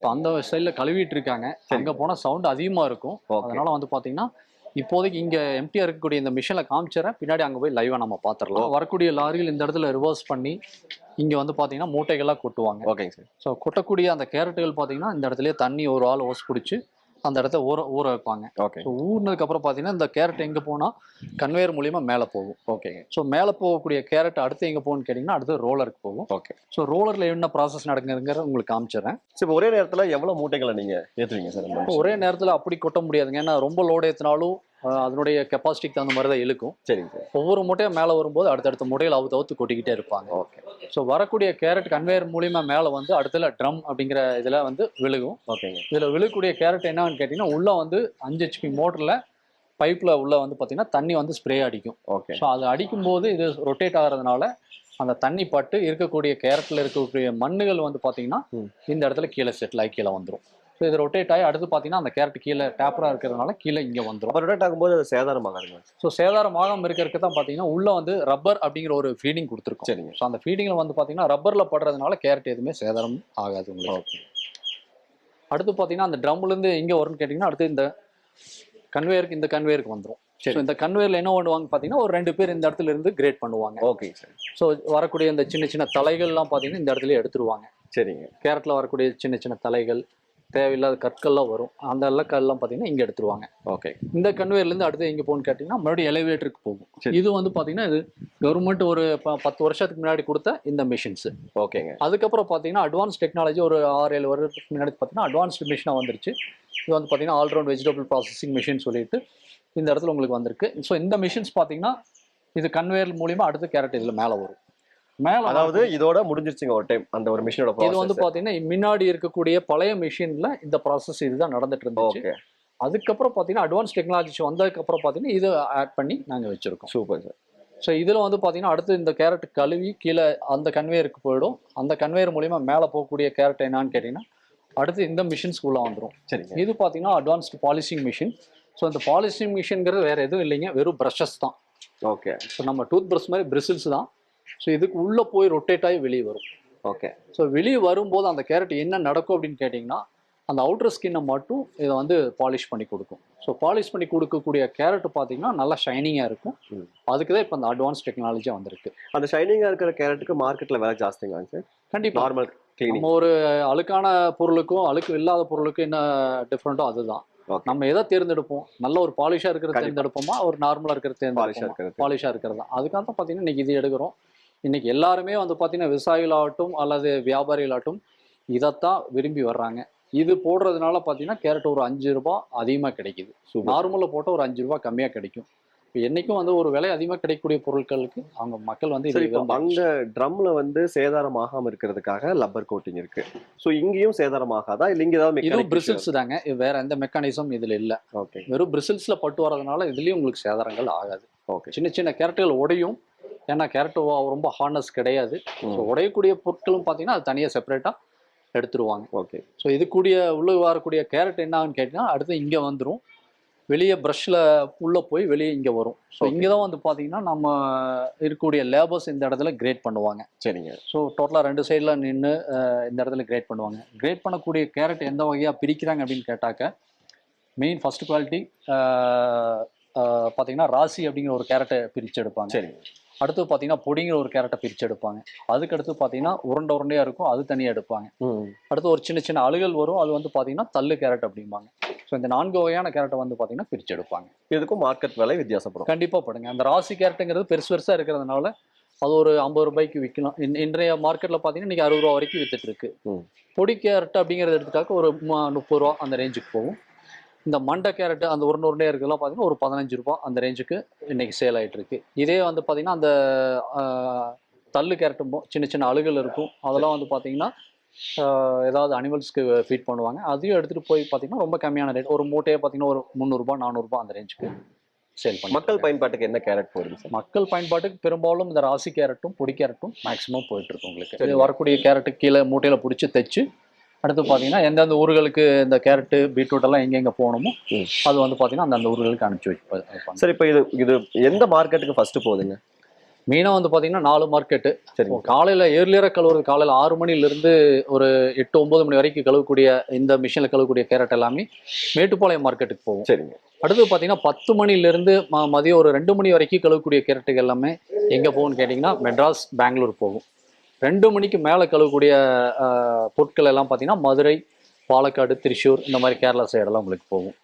இப்போ அந்த சைடில் கழுவிட்டு இருக்காங்க. அங்கே போனால் சவுண்ட் அதிகமாக இருக்கும். அதனால வந்து பார்த்தீங்கன்னா இப்போதைக்கு இங்கே எம்டிஆர் இருக்கக்கூடிய இந்த மிஷினில் காமிச்சிடறேன் பின்னாடி அங்கே போய் லைவாக நம்ம பார்த்துடலாம் வரக்கூடிய லாரிகள் இந்த இடத்துல ரிவர்ஸ் பண்ணி இங்கே வந்து பார்த்தீங்கன்னா மூட்டைகளாக கொட்டுவாங்க. ஓகேங்க சார் ஸோ கொட்டக்கூடிய அந்த கேரட்டுகள் பார்த்தீங்கன்னா இந்த இடத்துலயே தண்ணி ஒரு ஆள் ஓஸ் பிடிச்சி அந்த இடத்த ஊற ஊற வைப்பாங்க. ஓகே ஸோ ஊறினதுக்கு அப்புறம் பார்த்தீங்கன்னா இந்த கேரட் எங்கே போனால் கன்வேயர் மூலியமா மேலே போகும். ஓகேங்க ஸோ மேலே போகக்கூடிய கேரட் அடுத்து எங்கே போகும்னு கேட்டிங்கன்னா அடுத்து ரோலருக்கு போகும். ஓகே ஸோ ரோலரில் என்ன ப்ராசஸ் நடக்குங்கிறத உங்களுக்கு காமிச்சிடுறேன். சரி இப்போ ஒரே நேரத்துல எவ்வளவு மூட்டைகளை நீங்க ஏத்துவீங்க சார் ஒரே நேரத்தில் அப்படி கொட்ட முடியாதுங்க. ஏன்னா ரொம்ப லோடு ஏற்றினாலும் அதனுடைய கெப்பாசிட்டிக்கு தகுந்த மாதிரி தான் இழுக்கும். சரிங்க சார். ஒவ்வொரு மூட்டையும் மேலே வரும்போது அடுத்தடுத்த மூட்டையில் அவுத்து அவுத்து கொட்டிக்கிட்டே இருப்பாங்க. ஓகே. ஸோ வரக்கூடிய கேரட் கன்வேயர் மூலியமா மேலே வந்து அடுத்துல ட்ரம் அப்படிங்கிற இதில் வந்து விழுகும். ஓகேங்க. இதில் விழுக்கூடிய கேரட் என்னன்னு கேட்டிங்கன்னா உள்ளே வந்து அஞ்சு ஹெச்பி மோட்டரில் பைப்பில் உள்ள வந்து பார்த்தீங்கன்னா தண்ணி வந்து ஸ்ப்ரே அடிக்கும். ஓகே. ஸோ அது அடிக்கும்போது இது ரொட்டேட் ஆகிறதுனால அந்த தண்ணி பட்டு இருக்கக்கூடிய கேரட்டில் இருக்கக்கூடிய மண்ணுகள் வந்து பார்த்தீங்கன்னா. இந்த இடத்துல கீழே செட்டில் ஆகி கீழே வந்துடும் ஸோ இது ரொட்டேட் ஆகி அடுத்து பார்த்தீங்கன்னா அந்த கேரட் கீழே டேப்பராக இருக்கிறதுனால கீழே இங்கே வந்துடும் ரொட்டேட் ஆகும்போது அது சேதாரமாகாதுங்க ஸோ சேதாரம் ஆகாம இருக்கிறதுக்கு தான் பார்த்தீங்கன்னா உள்ளே வந்து ரப்பர் அப்படிங்கிற ஒரு ஃபீடிங் கொடுத்துருக்கோம். சரிங்க. ஸோ அந்த ஃபீடிங்கில் வந்து பார்த்தீங்கன்னா ரப்பரில் படுறதுனால கேரட் எதுவுமே சேதாரம் ஆகாது உங்களுக்கு. ஓகே. அடுத்து பார்த்தீங்கன்னா அந்த ட்ரம்லேருந்து எங்கே வரும்னு கேட்டிங்கன்னா அடுத்து இந்த கன்வேயருக்கு இந்த கன்வேயருக்கு வந்துடும் சரி. இந்த கன்வேயரில் என்ன பண்ணுவாங்க பார்த்தீங்கன்னா ஒரு ரெண்டு பேர் இந்த இடத்துல இருந்து கிரேட் பண்ணுவாங்க. ஓகேங்க சார். ஸோ வரக்கூடிய இந்த சின்ன சின்ன தலைகள்லாம் பார்த்தீங்கன்னா இந்த இடத்துல எடுத்துருவாங்க. சரிங்க. கேரட்டில் வரக்கூடிய சின்ன சின்ன தலைகள் தேவையில்லாத கற்கள்லாம் வரும். அந்த எல்லாம் கல்லாம் பார்த்தீங்கன்னா இங்கே எடுத்துருவாங்க. ஓகே. இந்த கன்வேயர்லேருந்து அடுத்து எங்கே போகணும்னு கேட்டிங்கன்னா மறுபடியும் எலிவேட்டருக்கு போகும். இது வந்து பார்த்தீங்கன்னா இது கவர்மெண்ட் ஒரு ப- பத்து வருஷத்துக்கு முன்னாடி கொடுத்த இந்த மிஷின்ஸு ஓகேங்க. அதுக்கப்புறம் பார்த்தீங்கன்னா அட்வான்ஸ் டெக்னாலஜி ஒரு ஆறு ஏழு வருடத்துக்கு முன்னாடி பார்த்தீங்கன்னா அட்வான்ஸ்டு மிஷினாக வந்துருச்சு. இது வந்து பார்த்தீங்கன்னா ஆல்ரவுண்ட் வெஜிடபிள் ப்ராசஸிங் மிஷின் சொல்லிட்டு இந்த இடத்துல உங்களுக்கு வந்திருக்கு. ஸோ இந்த மிஷின்ஸ் பார்த்தீங்கன்னா இது கன்வேயர் மூலியமா அடுத்து கேரட் இதில் மேலே வரும். மேலே அதாவது இதோட முடிஞ்சிருச்சுங்க ஒரு டைம் அந்த ஒரு மிஷினோட இது வந்து ப்ராசஸ் பார்த்தீங்கன்னா முன்னாடி இருக்கக்கூடிய பழைய மிஷின்ல இந்த ப்ராசஸ் இதுதான் நடந்துட்டு இருந்துச்சு. ஓகே அதுக்கப்புறம் பார்த்தீங்கன்னா அட்வான்ஸ் டெக்னாலஜி வந்ததுக்கப்புறம் பார்த்தீங்கன்னா இதை ஆட் பண்ணி நாங்கள் வச்சிருக்கோம். சூப்பர் சார் ஸோ இதில் வந்து பார்த்தீங்கன்னா அடுத்து இந்த கேரட் கழுவி கீழே அந்த கன்வேயருக்கு போயிடும். அந்த கன்வேயர் மூலியமா மேலே போகக்கூடிய கேரட் என்னன்னு கேட்டிங்கன்னா அடுத்து இந்த மிஷின்ஸ்குள்ளே வந்துடும் சரிங்க. இது பார்த்தீங்கன்னா அட்வான்ஸ்டு பாலிஷிங் மிஷின் ஸோ இந்த பாலிஷிங் மிஷின்ங்கிறது வேற எதுவும் இல்லைங்க. வெறும் ப்ரஷஸ் தான். ஓகே ஸோ நம்ம டூத் ப்ரஷ் மாதிரி பிரிசில்ஸ் தான் ஸோ இதுக்கு உள்ளே போய் ரொட்டேட் ஆகி வெளியே வரும். ஓகே ஸோ வெளியே வரும்போது அந்த கேரட் என்ன நடக்கும் அப்படின்னு கேட்டிங்கன்னா அந்த அவுட்டர் ஸ்கின்னை மட்டும் இதை வந்து பாலிஷ் பண்ணி கொடுக்கும். ஸோ பாலிஷ் பண்ணி கொடுக்கக்கூடிய கேரட் பார்த்தீங்கன்னா நல்லா ஷைனிங்காக இருக்கும். அதுக்கு தான் இப்போ அந்த அட்வான்ஸ் டெக்னாலஜி வந்திருக்கு. அந்த ஷைனிங்கா இருக்கிற கேரட்டுக்கு மார்க்கெட்ல விலை ஜாஸ்திங்க சார் கண்டிப்பாக நார்மல் நம்ம ஒரு அழுக்கான பொருளுக்கும் அழுக்கு இல்லாத பொருளுக்கும் என்ன டிஃப்ரெண்ட்டோ அதுதான். நம்ம எதை தேர்ந்தெடுப்போம்? நல்ல ஒரு பாலிஷாக இருக்கிறத கண்டிப்பா. தேர்ந்தெடுப்போமா? ஒரு நார்மலாக இருக்கிறத பாலிஷா தேர்ந்தெடுப்போமா? இருக்கிறது பாலிஷாக இருக்கிறது? அதுக்காக தான் பார்த்தீங்கன்னா இன்னைக்கு இது எடுக்கிறோம். இன்னைக்கு எல்லாருமே வந்து பார்த்தீங்கன்னா விவசாயிகளாகட்டும் அல்லது வியாபாரிகளாகட்டும் இதைத்தான் விரும்பி வர்றாங்க. இது போடுறதுனால பார்த்தீங்கன்னா கேரட் ஒரு அஞ்சு ரூபாய் அதிகமாக கிடைக்குது. சூப்பர். நார்மலில் போட்டால் ஒரு அஞ்சு ரூபாய் கம்மியாக கிடைக்கும். இப்போ என்னைக்கும் வந்து ஒரு விலை அதிகமாக கிடைக்கக்கூடிய பொருட்களுக்கு அவங்க மக்கள் வந்து. அந்த ட்ரம்ல வந்து சேதாரம் ஆகாம இருக்கிறதுக்காக லப்பர் கோட்டிங் இருக்கு. சோ இங்கேயும் சேதாரம் ஆகாதா இல்ல இங்க ஏதாவது இதுவும் பிரிசில்ஸ் தாங்க. இது வேற எந்த மெக்கானிசம் இதில் இல்லை. ஓகே வெறும் பிரிசில்ஸ்ல பட்டு வரதுனால இதுலயும் உங்களுக்கு சேதாரங்கள் ஆகாது. ஓகே சின்ன சின்ன கேரட்டுகள் உடையும். ஏன்னா கேரட் ரொம்ப ஹார்னஸ் கிடையாது. ஸோ உடையக்கூடிய பொருட்களும் பார்த்தீங்கன்னா அது தனியாக செப்பரேட்டாக எடுத்துருவாங்க. ஓகே. ஸோ இது கூடிய உள்ள வரக்கூடிய கேரட் என்னான்னு கேட்டிங்கன்னா அடுத்து இங்கே வந்துடும் வெளியே ப்ரஷ்ல உள்ளே போய் வெளியே இங்கே வரும். ஸோ. இங்கே தான் வந்து பார்த்தீங்கன்னா நம்ம இருக்கக்கூடிய லேபர்ஸ் இந்த இடத்துல கிரேட் பண்ணுவாங்க. சரிங்க. ஸோ டோட்டலாக ரெண்டு சைடில் நின்று இந்த இடத்துல கிரேட் பண்ணுவாங்க. கிரேட் பண்ணக்கூடிய கேரட் எந்த வகையாக பிரிக்கிறாங்க அப்படின்னு கேட்டாக்க மெயின் ஃபர்ஸ்ட் குவாலிட்டி பார்த்தீங்கன்னா ராசி அப்படிங்கிற ஒரு கேரட்டை பிரித்து எடுப்பாங்க. சரிங்க. அடுத்து பார்த்தீங்கன்னா பொடிங்கிற ஒரு கேரட்டை பிரித்து எடுப்பாங்க. அதுக்கு அடுத்து பார்த்தீங்கன்னா உருண்டை உருண்டையாக இருக்கும் அது தனியாக எடுப்பாங்க. அடுத்து ஒரு சின்ன சின்ன அழுகல் வரும் அது வந்து பார்த்தீங்கன்னா தள்ளு கேரட் அப்படிம்பாங்க. ஸோ இந்த நான்கு வகையான கேரட்டை வந்து பார்த்தீங்கன்னா பிரிச்சு எடுப்பாங்க. இதுக்கும் மார்க்கெட் விலை வித்தியாசப்படும். கண்டிப்பாக படுங்க. அந்த ராசி கேரட்டுங்கிறது பெருசு பெருசாக இருக்கிறதுனால அது ஒரு ஐம்பது ரூபாய்க்கு விற்கலாம் இன் இன்றைய மார்க்கெட்டில் பார்த்தீங்கன்னா இன்னைக்கு அறுபது ரூபா வரைக்கும் வித்துட்டு இருக்கு. பொடி கேரட் அப்படிங்கிறத எடுத்துட்டாக்க ஒரு முப்பது ரூபா அந்த ரேஞ்சுக்கு போகும். இந்த மண்டை கேரட் அந்த உருண்டை உருண்டையாக இருக்கிறதுலாம் பார்த்தீங்கன்னா ஒரு பதினஞ்சு ரூபா அந்த ரேஞ்சுக்கு இன்னைக்கு சேல் ஆயிட்டு இருக்கு. இதே வந்து பார்த்தீங்கன்னா அந்த தள்ளு கேரட்டும் சின்ன சின்ன அழுகல் இருக்கும். அதெல்லாம் வந்து பார்த்தீங்கன்னா ஏதாவது அனிமல்ஸ்க்கு ஃபீட் பண்ணுவாங்க. அதையும் எடுத்துகிட்டு போய் பார்த்தீங்கன்னா ரொம்ப கம்மியான ரேட் ஒரு மூட்டையே பார்த்தீங்கன்னா ஒரு முந்நூறுரூபா நானூறுரூபா அந்த ரேஞ்சுக்கு சேல் பண்ணி மக்கள் பயன்பாட்டுக்கு என்ன கேரட் போடுது சார்? மக்கள் பயன்பாட்டுக்கு பெரும்பாலும் இந்த ராசி கேரட்டும் பொடி கேரட்டும் மேக்ஸிமம் போயிட்டு இருக்கு உங்களுக்கு. வரக்கூடிய கேரட்டு கீழே மூட்டையில பிடிச்சி தைச்சு அடுத்து பார்த்தீங்கன்னா எந்தெந்த ஊர்களுக்கு இந்த கேரட்டு பீட்ரூட் எல்லாம் எங்கெங்க போகணுமோ. அது வந்து பார்த்தீங்கன்னா அந்தந்த ஊர்களுக்கு அனுப்பிச்சு வைப்ப- வைப்பாங்க சார் இப்போ இது இது எந்த மார்க்கெட்டுக்கு ஃபர்ஸ்ட் போகுதுங்க? மெயினாக வந்து பார்த்தீங்கன்னா நாலு மார்க்கெட்டு. சரிங்க. காலையில் ஏர்லியராக கழுவுறது காலையில் ஆறு மணிலேருந்து ஒரு எட்டு ஒன்பது மணி வரைக்கும் கழுவக்கூடிய இந்த மிஷினில் கழுவக்கூடிய கேரட் எல்லாமே மேட்டுப்பாளையம் மார்க்கெட்டுக்கு போகும். சரிங்க. அடுத்து பார்த்தீங்கன்னா பத்து மணிலேருந்து மதியம் ஒரு ரெண்டு மணி வரைக்கும் கழுவக்கூடிய கேரட்டுகள் எல்லாமே எங்கே போகும்னு கேட்டிங்கன்னா மெட்ராஸ் பெங்களூர் போகும். ரெண்டு மணிக்கு மேலே கழுவக்கூடிய பொருட்கள் எல்லாம் பார்த்தீங்கன்னா மதுரை பாலக்காடு திருச்சூர் இந்த மாதிரி கேரளா சைடெல்லாம் உங்களுக்கு போகும்.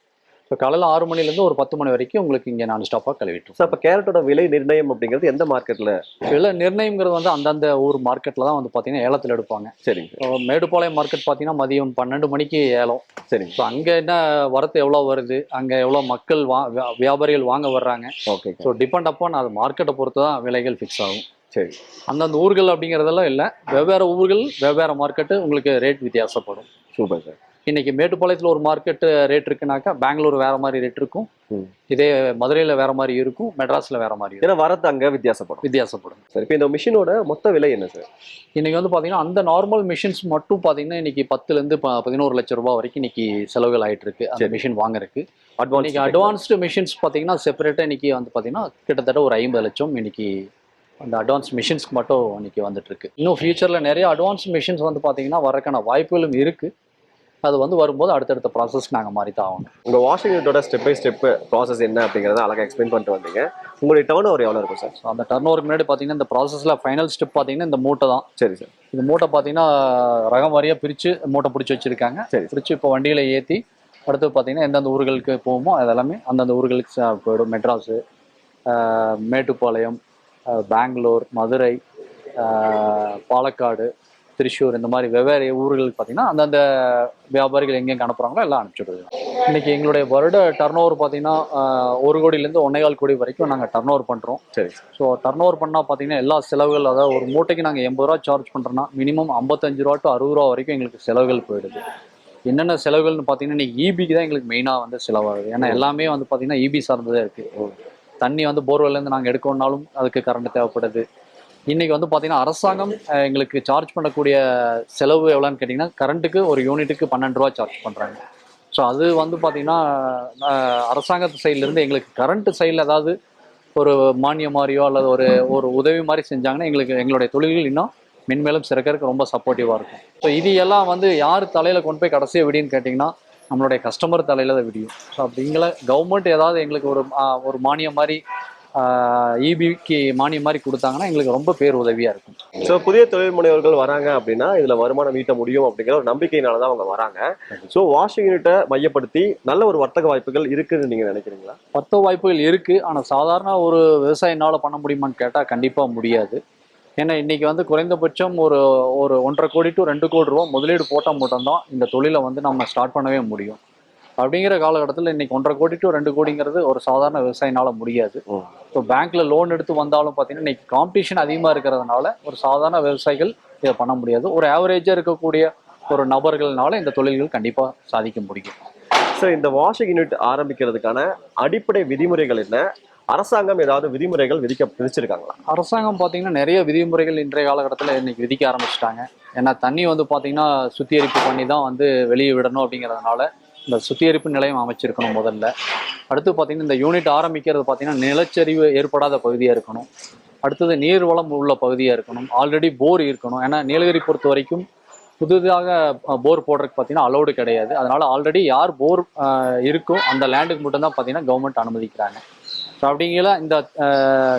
ஸோ காலையில் ஆறு மணிலேருந்து ஒரு பத்து மணி வரைக்கும் உங்களுக்கு இங்கே நான் ஸ்டாப்பாக கழுவிட்டுருக்கோம் சார் இப்போ கேரட்டோட விலை நிர்ணயம் அப்படிங்கிறது எந்த மார்க்கெட்ல இல்லை நிர்ணயங்கிறது வந்து அந்தந்த ஊர் மார்க்கெட்டில் தான் வந்து பார்த்தீங்கன்னா ஏலத்தில் எடுப்பாங்க. சரிங்க. இப்போ மேடுப்பாளையம் மார்க்கெட் பார்த்தீங்கன்னா மதியம் பன்னெண்டு மணிக்கு ஏலம். சரிங்க. ஸோ அங்கே என்ன வரத்து எவ்வளோ வருது? அங்கே எவ்வளோ மக்கள் வா வியா- வியாபாரிகள் வாங்க வர்றாங்க? ஓகே ஸோ டிபெண்ட் அப்பான் அது மார்க்கெட்டை பொறுத்து தான் விலைகள் ஃபிக்ஸ் ஆகும். சரி. அந்தந்த ஊர்கள் அப்படிங்கிறதெல்லாம் இல்லை. வெவ்வேறு ஊர்கள் வெவ்வேறு மார்க்கெட்டு உங்களுக்கு ரேட் வித்தியாசப்படும். Super sir. இன்னைக்கு மேட்டுப்பாளையத்தில் ஒரு மார்க்கெட்டு ரேட் இருக்குனாக்கா பெங்களூர் வேற மாதிரி ரேட் இருக்கும். இதே மதுரையில் வேற மாதிரி இருக்கும் மெட்ராஸில் வேற மாதிரி இருக்கும். வரத்து அங்க வித்தியாசப்படும். வித்தியாசப்படும். சார் இப்போ இந்த மிஷினோட மொத்த விலை என்ன சார்? இன்னைக்கு வந்து பார்த்தீங்கன்னா அந்த நார்மல் மிஷின்ஸ் மட்டும் பார்த்தீங்கன்னா இன்னைக்கு பத்துலேருந்து பதினோரு லட்சம் ரூபாய் வரைக்கும் இன்னைக்கு செலவுகள் ஆயிட்டு இருக்கு அந்த. மிஷின் வாங்குறதுக்கு. அட்வான்ஸ் அட்வான்ஸ்டு மிஷின்ஸ் பார்த்தீங்கன்னா செப்பரேட்டாக இன்னைக்கு வந்து பார்த்தீங்கன்னா கிட்டத்தட்ட ஒரு ஐம்பது லட்சம் இன்னைக்கு அந்த அட்வான்ஸ் மிஷின்ஸ்க்கு மட்டும் இன்னைக்கு வந்துட்டு இருக்கு இன்னும் ஃபியூச்சரில் நிறைய அட்வான்ஸ் மிஷின்ஸ் வந்து பார்த்தீங்கன்னா வரக்கான வாய்ப்புகளும் இருக்கு. அது வந்து வரும்போது அடுத்தடுத்த ப்ராசஸ் நாங்கள் மாறி தான் ஆகணும். உங்க வாஷிங் யூனிட்டோட ஸ்டெப் பை ஸ்டெப் ப்ராசஸ் என்ன அப்படிங்கறத அழகா எக்ஸ்பிளைன் பண்ணிட்டு வந்தீங்க. உங்களுடைய டர்ன் ஓவர் எவ்வளவு இருக்கும் சார் ஸோ அந்த டர்ன் ஓவருக்கு முன்னாடி பார்த்தீங்கன்னா இந்த ப்ராசஸில் ஃபைனல் ஸ்டெப் பார்த்தீங்கன்னா இந்த மூட்டை தான். சரி சார் இந்த மூட்டை பார்த்தீங்கன்னா ரகம் வாரியாக பிரித்து மூட்டை பிடிச்சி வச்சிருக்காங்க. சரி பிடிச்சி இப்போ வண்டியில் ஏற்றி அடுத்து பார்த்தீங்கன்னா எந்தெந்த ஊர்களுக்கு போகுமோ அதெல்லாமே அந்தந்த ஊர்களுக்கு போயிடும் மெட்ராஸு மேட்டுப்பாளையம் பெங்களூர் மதுரை பாலக்காடு திருச்சூர் இந்த மாதிரி வெவ்வேறு ஊர்களுக்கு பார்த்தீங்கன்னா அந்தந்த வியாபாரிகள் எங்கெங்கே அனுப்புகிறாங்களோ எல்லாம் அனுப்பிச்சுடுது. இன்னைக்கு எங்களுடைய வருட டர்ன் ஓவர் பார்த்தீங்கன்னா ஒரு கோடியிலேருந்து ஒன்னேகால் கோடி வரைக்கும் நாங்கள் டர்ன் ஓவர் பண்ணுறோம் சரி. ஸோ டர்ன் ஓவர் பண்ணால் பார்த்தீங்கன்னா எல்லா செலவுகள் அதாவது ஒரு மூட்டைக்கு நாங்கள் எண்பது ரூபா சார்ஜ் பண்ணுறோன்னா மினிமம் ஐம்பத்தஞ்சு ரூபா டு அறுபது ரூபா வரைக்கும் எங்களுக்கு செலவுகள் போயிடுது. என்னென்ன செலவுகள்னு பார்த்தீங்கன்னா இன்னைக்கு ஈபிக்கு தான் எங்களுக்கு மெயினாக வந்து செலவாகுது. ஏன்னா எல்லாமே வந்து பார்த்தீங்கன்னா ஈபி சார்ந்ததே இருக்குது தண்ணி வந்து போர்வெல்லேருந்து நாங்கள் எடுக்கணும்னாலும் அதுக்கு கரண்ட் தேவைப்படுது. இன்னைக்கு வந்து பார்த்திங்கன்னா அரசாங்கம் எங்களுக்கு சார்ஜ் பண்ணக்கூடிய செலவு எவ்வளோன்னு கேட்டிங்கன்னா கரண்ட்டுக்கு ஒரு யூனிட்டுக்கு பன்னெண்டு ரூபா சார்ஜ் பண்ணுறாங்க ஸோ அது வந்து பார்த்திங்கன்னா அரசாங்கத்து சைட்லேருந்து எங்களுக்கு கரண்ட் சைடில் ஏதாவது ஒரு மானியம் மாதிரியோ அல்லது ஒரு ஒரு உதவி மாதிரி செஞ்சாங்கன்னா எங்களுக்கு எங்களுடைய தொழில்கள் இன்னும் மென்மேலும் சிறக்கிறதுக்கு ரொம்ப சப்போர்ட்டிவாக இருக்கும். ஸோ இது எல்லாம் வந்து யார் தலையில் கொண்டு போய் கடைசியாக விடின்னு கேட்டிங்கன்னா நம்மளுடைய கஸ்டமர் தலையில் தான் விடியும். ஸோ அப்படிங்கள கவர்மெண்ட் ஏதாவது எங்களுக்கு ஒரு ஒரு மானியம் மாதிரி இபிக்கு மானியம் மாதிரி கொடுத்தாங்கன்னா எங்களுக்கு ரொம்ப பேர் உதவியாக இருக்கும். ஸோ புதிய தொழில் முனைவர்கள் வராங்க அப்படின்னா இதுல வருமானம் ஈட்ட முடியும் அப்படிங்கிற ஒரு நம்பிக்கையினால தான் அவங்க வராங்க. ஸோ வாஷிங் யூனிட்டை மையப்படுத்தி நல்ல ஒரு வர்த்தக வாய்ப்புகள் இருக்குன்னு நீங்க நினைக்கிறீங்களா? மொத்த வாய்ப்புகள் இருக்குது ஆனால் சாதாரண ஒரு விவசாயினால் பண்ண முடியுமான்னு கேட்டால் கண்டிப்பாக முடியாது. ஏன்னா இன்னைக்கு வந்து குறைந்தபட்சம் ஒரு ஒரு ஒன்றரை கோடி டு ரெண்டு கோடி ரூபா முதலீடு போட்டால் மட்டும்தான் இந்த தொழிலை வந்து நம்ம ஸ்டார்ட் பண்ணவே முடியும். அப்படிங்கிற காலகட்டத்தில் இன்னைக்கு ஒன்றரை கோடி டு ரெண்டு கோடிங்கிறது ஒரு சாதாரண விவசாயினால முடியாது. ஸோ பேங்க்ல லோன் எடுத்து வந்தாலும் பார்த்தீங்கன்னா இன்னைக்கு காம்படிஷன் அதிகமாக இருக்கிறதுனால ஒரு சாதாரண விவசாயிகள் இதை பண்ண முடியாது. ஒரு ஆவரேஜாக இருக்கக்கூடிய ஒரு நபர்கள்னால இந்த தொழில்கள் கண்டிப்பாக சாதிக்க முடியும். சார் இந்த வாஷிங் யூனிட் ஆரம்பிக்கிறதுக்கான அடிப்படை விதிமுறைகள் என்ன? அரசாங்கம் ஏதாவது விதிமுறைகள் விதிக்க விதிச்சிருக்காங்களா? அரசாங்கம் பார்த்தீங்கன்னா நிறைய விதிமுறைகள் இன்றைய காலகட்டத்தில் இன்னைக்கு விதிக்க ஆரம்பிச்சிட்டாங்க. ஏன்னா தண்ணி வந்து பார்த்தீங்கன்னா சுத்திகரிப்பு பண்ணி தான் வந்து வெளியே விடணும் அப்படிங்கிறதுனால இந்த சுத்திகரிப்பு நிலையம் அமைச்சிருக்கணும் முதல்ல. அடுத்து பார்த்தீங்கன்னா இந்த யூனிட் ஆரம்பிக்கிறது பார்த்தீங்கன்னா நிலச்சரிவு ஏற்படாத பகுதியாக இருக்கணும். அடுத்தது நீர் வளம் உள்ள பகுதியாக இருக்கணும். ஆல்ரெடி போர் இருக்கணும். ஏன்னா நீலகிரி பொறுத்த வரைக்கும் புதுதாக போர் போடுறதுக்கு பார்த்தீங்கன்னா அலௌடு கிடையாது. அதனால் ஆல்ரெடி யார் போர் இருக்கோ அந்த லேண்டுக்கு மட்டும்தான் பார்த்தீங்கன்னா கவர்மெண்ட் அனுமதிக்கிறாங்க. ஸோ அப்படிங்கிற இந்த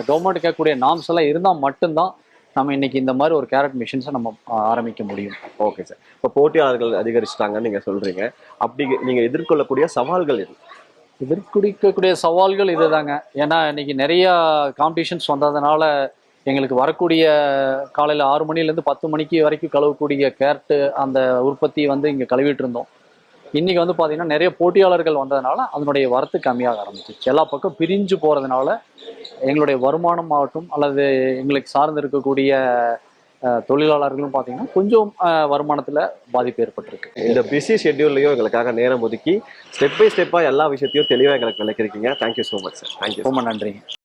கவர்மெண்ட் கேட்கக்கூடிய நாம்ஸ் எல்லாம் இருந்தால் மட்டும்தான் நம்ம இன்னைக்கு இந்த மாதிரி ஒரு கேரட் மிஷின்ஸை நம்ம ஆரம்பிக்க முடியும். ஓகே சார் இப்போ போட்டியாளர்கள் அதிகரிச்சிட்டாங்கன்னு நீங்க சொல்றீங்க. அப்படி நீங்க எதிர்கொள்ளக்கூடிய சவால்கள் எது? எதிர்குடிக்கக்கூடிய சவால்கள் இதுதாங்க. ஏன்னா இன்னைக்கு நிறைய காம்படிஷன்ஸ் வந்ததுனால எங்களுக்கு வரக்கூடிய காலையில் ஆறு மணிலேருந்து பத்து மணிக்கு வரைக்கும் கழுவக்கூடிய கேரட்டு அந்த உற்பத்தி வந்து இங்கே கழுவிட்டு இருந்தோம். இன்னைக்கு வந்து பார்த்தீங்கன்னா நிறைய போட்டியாளர்கள் வந்ததுனால அதனுடைய வரத்து கம்மியாக ஆரம்பிச்சிச்சு. எல்லா பக்கம் பிரிஞ்சு போகிறதுனால எங்களுடைய வருமானம் ஆகட்டும் அல்லது எங்களுக்கு சார்ந்து இருக்கக்கூடிய தொழிலாளர்களும் பார்த்தீங்கன்னா கொஞ்சம் வருமானத்தில் பாதிப்பு ஏற்பட்டிருக்கு. இந்த பிஸி ஷெட்யூல்லையும் எங்களுக்காக நேரம் ஒதுக்கி ஸ்டெப் பை ஸ்டெப்பா எல்லா விஷயத்தையும் தெளிவா எங்களுக்கு விளக்கிருக்கீங்க thank you so much sir thank you ரொம்ப நன்றிங்க.